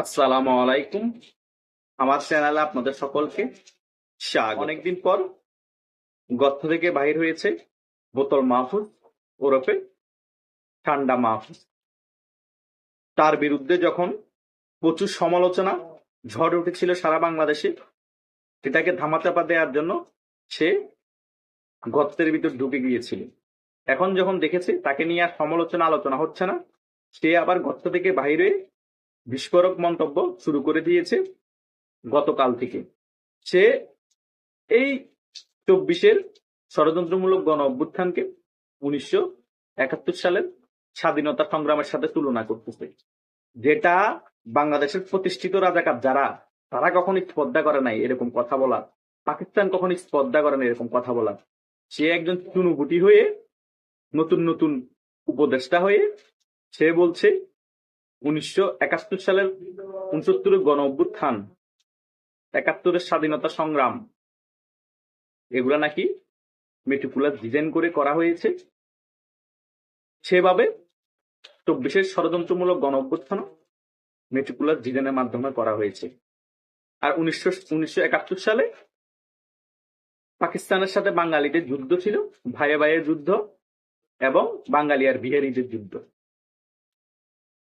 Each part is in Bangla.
আসসালামু আলাইকুম। আমার চ্যানেলে আপনাদের সকলকে স্বাগত। অনেকদিন পর গর্ত থেকে বাহির হয়েছে বোতল মাহফুজ, ওরফে ঠান্ডা মাহফুজ। তার বিরুদ্ধে যখন প্রচুর সমালোচনা, ঝড় উঠেছিল সারা বাংলাদেশে, সেটাকে ধামাচাপা দেওয়ার জন্য সে গর্তের ভিতর ঢুকে গিয়েছিল। এখন যখন দেখেছে, তাকে নিয়ে আর সমালোচনা আলোচনা হচ্ছে না। সে আবার গর্ত থেকে বাইরে বিস্ফোরক মন্তব্য শুরু করে দিয়েছে গতকাল থেকে। সে এই চব্বিশের ষড়যন্ত্রমূলক গণ অভ্যুত্থানকে উনিশশো একাত্তর সালের স্বাধীনতা সংগ্রামের সাথে তুলনা করতেছে। যেটা বাংলাদেশের প্রতিষ্ঠিত রাজাকার যারা, তারা কখনো স্পর্ধা করে নাই এরকম কথা বলা। পাকিস্তান কখনো স্পর্ধা করে না এরকম কথা বলা। সে একজন চুনুবুটি হয়ে নতুন নতুন উপদেষ্টা হয়ে সে বলছে উনিশশো একাত্তর সালের উনসত্তরের গণ অভ্যুত্থান একাত্তরের স্বাধীনতা সংগ্রাম। এগুলা নাকি মেটিকুলার ডিজাইন করে করা হয়েছে। সেভাবে চব্বিশের ষড়যন্ত্রমূলক গণ অভ্যুত্থান মেটিকুলার ডিজাইনের মাধ্যমে করা হয়েছে। আর উনিশশো উনিশশো একাত্তর সালে পাকিস্তানের সাথে বাঙালিদের যুদ্ধ ছিল, ভাইয়ে ভাইয়ের যুদ্ধ এবং বাঙালি আর বিহারিদের যুদ্ধ।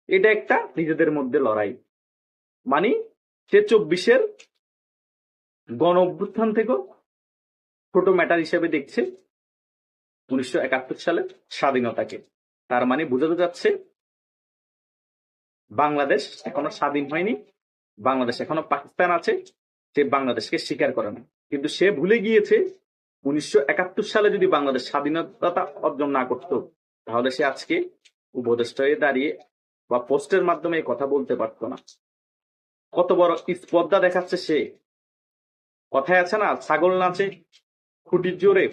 এটা একটা নিজেদের মধ্যে লড়াই। মানে সে চব্বিশের গণ অভ্যুত্থান থেকেও ছোট ম্যাটার হিসেবে দেখছে উনিশশো একাত্তর সালের স্বাধীনতাকে। তার মানে বোঝাতে যাচ্ছে বাংলাদেশ এখনও স্বাধীন হয়নি, বাংলাদেশ এখনও পাকিস্তান আছে, সে বাংলাদেশকে স্বীকার করে না। কিন্তু সে ভুলে গিয়েছে উনিশশো একাত্তর সালে যদি বাংলাদেশ স্বাধীনতা অর্জন না করত, তাহলে সে আজকে উপদেষ্টা দাঁড়িয়ে বা পোস্টের মাধ্যমে কথা বলতে পারতো না। কত বড় স্পর্ধা দেখাচ্ছে সে। কথায় আছে না, ছাগল নাচে, খুঁটির জোরে,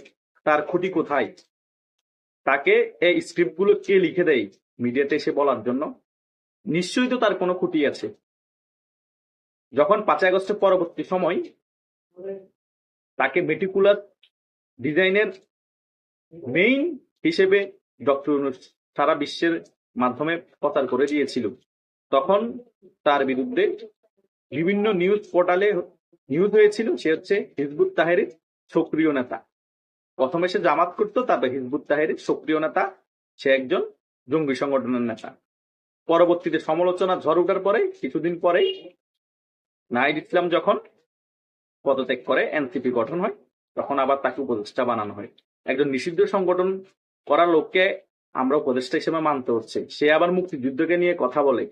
তার খুঁটি কোথায়? তাকে এই স্ক্রিপ্টগুলো কে লিখে দেয় মিডিয়াতে এসে বলার জন্য? নিশ্চয়ই তো তার কোনো খুঁটি আছে। যখন পাঁচই আগস্টের পরবর্তী সময় তাকে মেটিকুলার ডিজাইনের মেইন হিসেবে ডক্টর সারা বিশ্বের মাধ্যমে প্রচার করে দিয়েছিল। তখন তার বিরুদ্ধে বিভিন্ন নিউজ পোর্টালে নিউজ হয়েছিল, সে হচ্ছে হিজবুত তাহেরের সক্রিয় নেতা। প্রথমে সে জামাত করতো, তারপর হিজবুত তাহেরের সক্রিয় নেতা, সে একজন জঙ্গি সংগঠনের নেতা। পরবর্তীতে সমালোচনা ঝড় উঠার পরে, কিছুদিন পরেই নাহিদ ইসলাম যখন পদত্যাগ করে, এনসিপি গঠন হয়, তখন আবার তাকে উপদেষ্টা বানানো হয়। একজন নিষিদ্ধ সংগঠন করা লোককে আমরা উপদেষ্টা হিসেবে মানতে হচ্ছে। সে আবার মুক্তিযুদ্ধকে নিয়ে কথা বলে।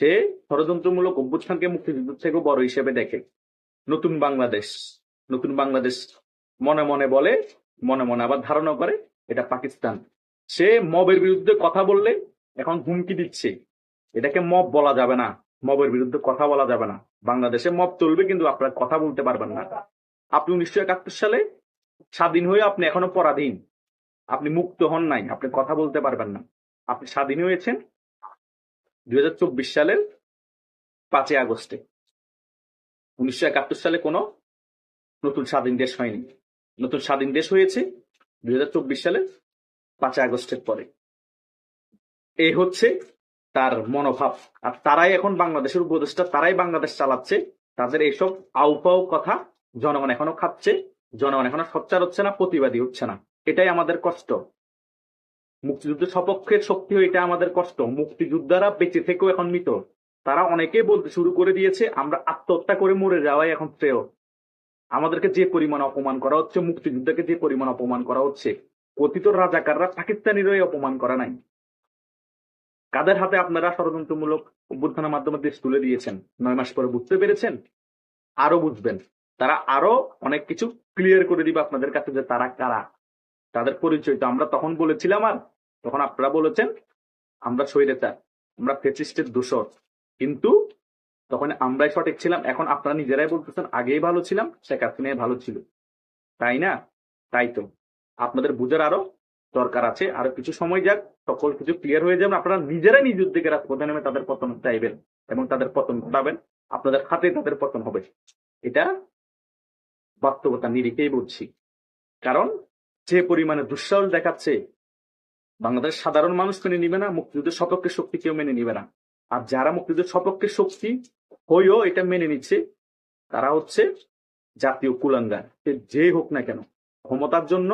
সে ষড়যন্ত্রমূলক অভ্যুত্থানকে মুক্তিযুদ্ধ থেকে বড় হিসেবে দেখে। নতুন বাংলাদেশ নতুন বাংলাদেশ মনে মনে বলে, মনে মনে আবার ধারণা করে, এটা পাকিস্তান। সে মবের বিরুদ্ধে কথা বললে এখন হুমকি দিচ্ছে। এটাকে মব বলা যাবে না, মবের বিরুদ্ধে কথা বলা যাবে না। বাংলাদেশে মব চলবে কিন্তু আপনার কথা বলতে পারবেন না। আপনি উনিশশো একাত্তর সালে স্বাধীন হয়ে আপনি এখনও পরাধীন। আপনি মুক্ত হন নাই, আপনি কথা বলতে পারবেন না। আপনি স্বাধীন হয়েছেন দুই হাজার চব্বিশ সালের পাঁচই আগস্টে। উনিশশো একাত্তর সালে কোনো নতুন স্বাধীন দেশ হয়নি। নতুন স্বাধীন দেশ হয়েছে দুই সালের পাঁচই আগস্টের পরে। এই হচ্ছে তার মনোভাব। আর তারাই এখন বাংলাদেশের উপদেষ্টা, তারাই বাংলাদেশ চালাচ্ছে। তাদের এইসব আউপাউ কথা জনগণ এখনও খাচ্ছে, জনগণ এখনও সচ্চার হচ্ছে না, প্রতিবাদী হচ্ছে না। এটাই আমাদের কষ্ট। মুক্তিযুদ্ধের সপক্ষের শক্তি এটা আমাদের কষ্ট। মুক্তিযোদ্ধারা বেঁচে থেকেও এখন মৃত। তারা অনেকেই বলতে শুরু করে দিয়েছে, আমরা আত্মহত্যা করে মরে যাওয়াই এখন শ্রেয়। আমাদেরকে যে পরিমাণ অপমান করা হচ্ছে, মুক্তিযুদ্ধকে যে পরিমাণ অপমান করা হচ্ছে, কথিত রাজাকাররা পাকিস্তানিরই অপমান করা নাই। কাদের হাতে আপনারা ষড়যন্ত্রমূলক অভ্যুত্থানের মাধ্যমে দেশ তুলে দিয়েছেন? নয় মাস পরে বুঝতে পেরেছেন? আরও বুঝবেন। তারা আরও অনেক কিছু ক্লিয়ার করে দিবে আপনাদের কাছে যে তারা কারা। তাদের পরিচয় তো আমরা তখন বলেছিলাম আর, তখন আপনারা বলেছেন, আমরা স্বৈরাচার, আমরা ফেসিস্টের দোষর। কিন্তু তখন আমরাই সঠিক ছিলাম, এখন আপনারা নিজেরাই বলতেছেন, আগেই ভালো ছিলাম, শেখ হাসিনাই ভালো ছিল। তাই না? তাই তো। আপনাদের বুঝার আরও দরকার আছে, আরও কিছু সময় যাক, সকল কিছু ক্লিয়ার হয়ে যাবে। আপনারা নিজেরাই নিজ উদ্যোগে রাজপথে নেমে তাদের পতন চাইবেন এবং তাদের পতন ঘটাবেন। আপনাদের হাতে তাদের পতন হবে। এটা বাস্তবতা নিরিখেই বলছি। কারণ যে পরিমাণে দুঃসাহস দেখাচ্ছে বাংলাদেশ সাধারণ মানুষ মেনে নিবে না, মুক্তিযুদ্ধের সপক্ষে শক্তি কেউ মেনে নিবে না। আর যারা মুক্তিযুদ্ধের সপক্ষে শক্তি হয়েও এটা মেনে নিচ্ছে, তারা হচ্ছে জাতীয় কুলাঙ্গার। যে হোক না কেন, ক্ষমতার জন্য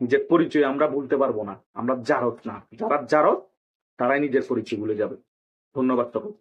নিজের পরিচয় আমরা ভুলতে পারব না, আমরা জারত না। যারা জারত তারাই নিজের পরিচয় ভুলে যাবে। ধন্যবাদ তখন